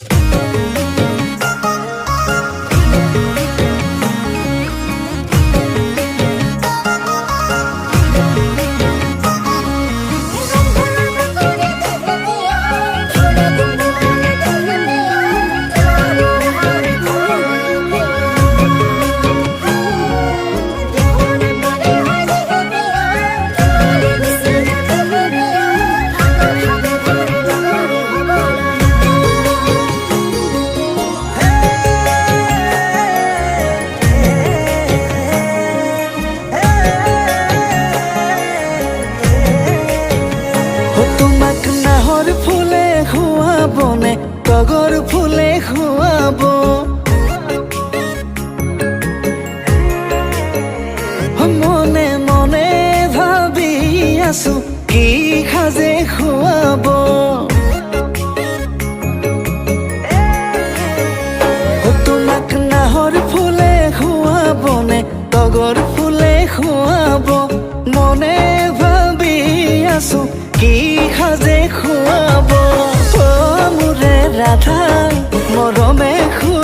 Música খুয়াবো নে তগর ফুলে খুয়াবো। মনে মনে ভাবি আছো কি খাজে খুয়াবো। তোমাক নাহর ফুলে খুয়াবো নে তগর ফুলে খুয়াবো। মনে ভাবি আছো রাধা মরমে খুব